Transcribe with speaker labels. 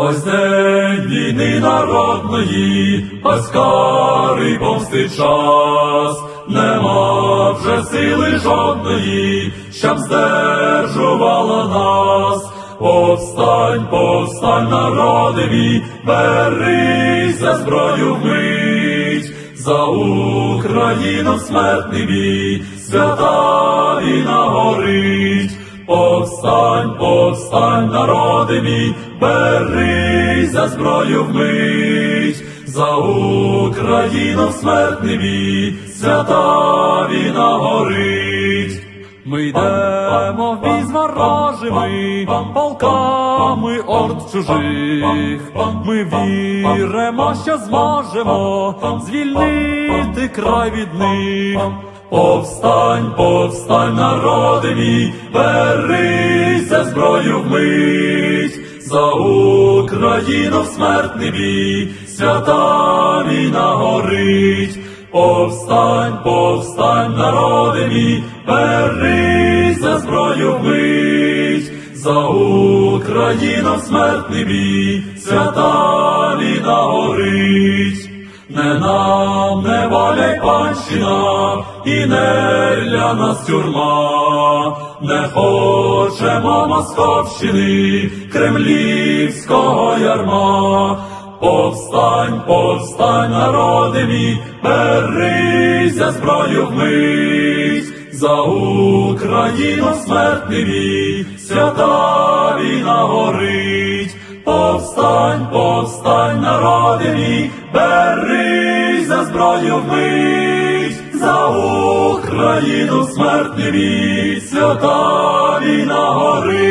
Speaker 1: Ось день війни народної, ось карий помсти час, нема вже сили жодної, щоб здержувала нас. Повстань, повстань, народи мій, берись за зброю вмить, за Україну смертний бій, свята війна горить. Повстань, повстань, народи мій, берись за зброю вмить, за Україну в смертний бій, свята війна горить. Ми йдемо в бій з ворожими, полками орд чужих. Ми віримо, що зможемо звільнити край від них. Повстань, повстань, народи мій, берись за зброю вмить, за Україну в смертний бій, свята війна горить. Повстань, повстань, народи мій, берись за зброю вмить, за Україну в смертний бій, свята війна горить. Не нам не воля й панщина, і не для нас тюрма, не хочемо московщини, кремлівського ярма. Повстань, повстань, народи мій, берись за зброю вмить, за Україну смертний бій, свята війна горить. Повстань, повстань, народи мій, берись за зброю вмить, за Україну смертний бій, свята війна горить.